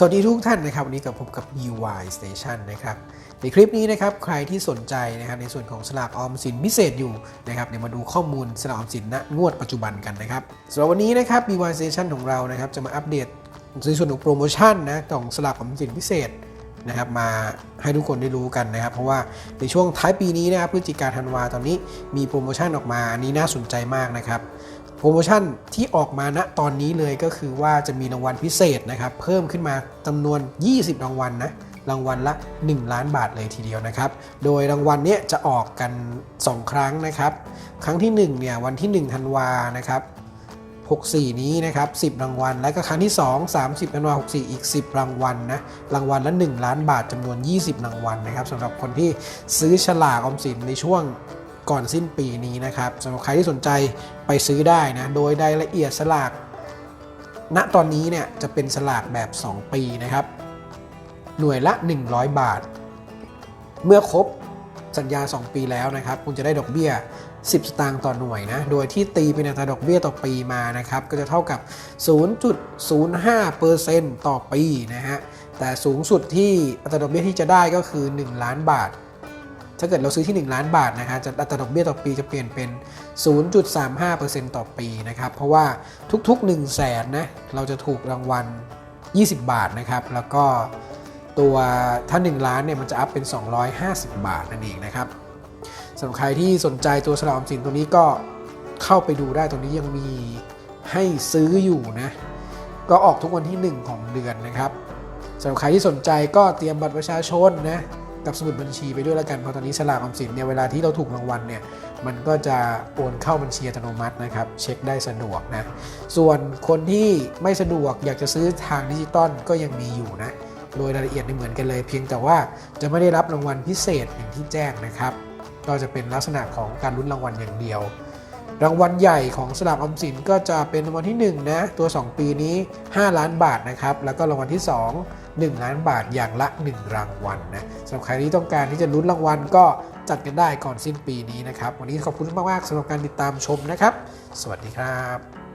สวัสดีทุกท่านนะครับ วันนี้กับผมกับ BY Station นะครับ ในคลิปนี้นะครับ ใครที่สนใจนะครับในส่วนของสลากออมสินพิเศษอยู่นะครับเดี๋ยวมาดูข้อมูลสลากออมสินณงวดปัจจุบันกันนะครับสำหรับวันนี้นะครับ BY Station ของเรานะครับจะมาอัปเดตในส่วนของโปรโมชั่นนะของสลากออมสินพิเศษนะครับมาให้ทุกคนได้รู้กันนะครับ เพราะว่าในช่วงท้ายปีนี้นะครับพฤศจิกาธันวาตอนนี้มีโปรโมชั่นออกมาอันนี้น่าสนใจมากนะครับ โปรโมชั่นที่ออกมาณตอนนี้เลยก็คือว่าจะมีรางวัลพิเศษนะครับ เพิ่มขึ้นมาจำนวน 20 รางวัลนะรางวัลละ 1 ล้านบาทเลยทีเดียวนะครับ โดยรางวัลเนี้ยจะออกกัน 2 ครั้งนะครับ ครั้งที่ 1 เนี่ย วันที่ 1 ธันวานะครับ 64 นี้นะครับ 10 รางวัล และก็ครั้งที่ 2 30 ธันวา64 อีก 10 รางวัลนะ รางวัลละ 1 ล้านบาทจำนวน 20 รางวัลนะครับสำหรับคนที่ซื้อฉลากออมสินในช่วง ก่อนสิ้นปีนี้นะครับสำหรับใครที่สนใจไปซื้อได้นะ โดยรายละเอียดสลาก ณตอนนี้เนี่ยจะเป็นสลากแบบ 2 ปีนะครับ หน่วยละ 100 บาท เมื่อครบสัญญา 2 ปีแล้วนะครับ คุณจะได้ดอกเบี้ย 10 สตางค์ต่อหน่วยนะ โดยที่ตีเป็นอัตราดอกเบี้ยต่อปีมานะครับ ก็จะเท่ากับ 0.05%ต่อปีนะฮะ แต่สูงสุดที่อัตราดอกเบี้ยที่จะได้ก็คือ 1 ล้านบาท ถ้าเกิดเราซื้อที่ 1 ล้านบาทนะฮะจะอัตราดอกเบี้ยต่อปีจะเปลี่ยนเป็น 0.35%ต่อปีนะครับ เพราะว่าทุกๆ 1 0 0 0 0แสนนะเราจะถูกรางวัล 20 บาทนะครับ แล้วก็ตัวถ้า 1 ล้านเนี่ยมันจะอัพเป็น 250 บาทนั่นเองนะครับสำหรับใครที่สนใจตัวสลากออมสินตัวนี้ก็เข้าไปดูได้ตรงนี้ยังมีให้ซื้ออยู่นะก็ออกทุกวันที่ 1 ของเดือนนะครับสำหรับใครที่สนใจก็เตรียมบัตรประชาชนนะ กับสมุดบัญชีไปด้วยแล้วกันเพราะตอนนี้สลากออมสินเนี่ยเวลาที่เราถูกรางวัลเนี่ยมันก็จะโอนเข้าบัญชีอัตโนมัตินะครับ เช็คได้สะดวกนะ ส่วนคนที่ไม่สะดวกอยากจะซื้อทางดิจิตอลก็ยังมีอยู่นะโดยรายละเอียดไม่เหมือนกันเลย เพียงแต่ว่าจะไม่ได้รับรางวัลพิเศษอย่างที่แจ้งนะครับ ก็จะเป็นลักษณะของการลุ้นรางวัลอย่างเดียว รางวัลใหญ่ของสลากออมสินก็จะเป็นรางวัลที่1นะตัว 2 ปีนี้ 5 ล้านบาทนะครับแล้วก็รางวัลที่ 2 1 ล้านบาทอย่างละ 1 รางวัลนะสำหรับใครที่ต้องการที่จะลุ้นรางวัลก็จัดกันได้ก่อนสิ้นปีนี้นะครับ วันนี้ขอบคุณมากๆสำหรับการติดตามชมนะครับ สวัสดีครับ